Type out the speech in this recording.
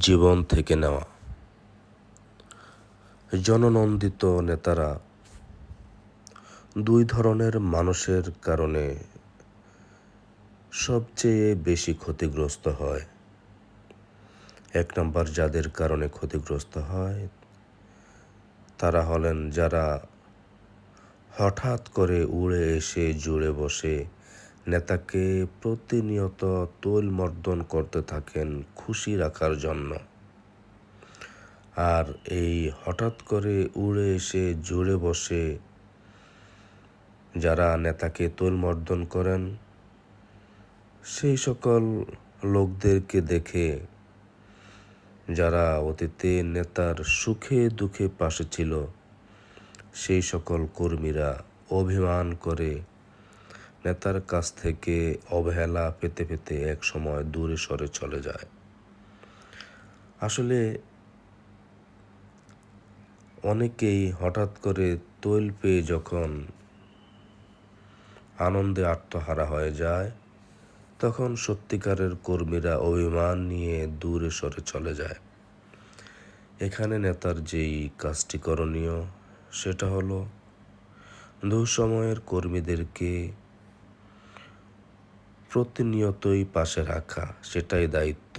জীবন থেকে নেওয়া। জননন্দিত নেতারা দুই ধরনের মানুষের কারণে সবচেয়ে বেশি ক্ষতিগ্রস্ত হয়। এক নম্বর, যাদের কারণে ক্ষতিগ্রস্ত হয়, তারা হলেন যারা হঠাৎ করে উড়ে এসে, জুড়ে বসে নেতাকে প্রতিনিয়ত তোলমর্দন করতে থাকেন খুশি রাখার জন্য। আর এই হঠাৎ করে উড়ে এসে জুড়ে বসে যারা নেতাকে তোলমর্দন করেন, সেই সকল লোকদেরকে দেখে, যারা অতীতে নেতার সুখে দুঃখে পাশে ছিল, সেই সকল কর্মীরা অভিমান করে নেতার কাছ থেকে অবহেলা পেতে পেতে এক সময় দূরে সরে চলে যায়। আসলে অনেকেই হঠাৎ করে তৈল পেয়ে যখন আনন্দে আত্মহারা হয়ে যায়, তখন সত্যিকারের কর্মীরা অভিমান নিয়ে দূরে সরে চলে যায়। এখানে নেতার যেই কাজটি করণীয়, সেটা হলো দুঃসময়ের কর্মীদেরকে প্রতিনিয়তই পাশে রাখা সেটাই দায়িত্ব।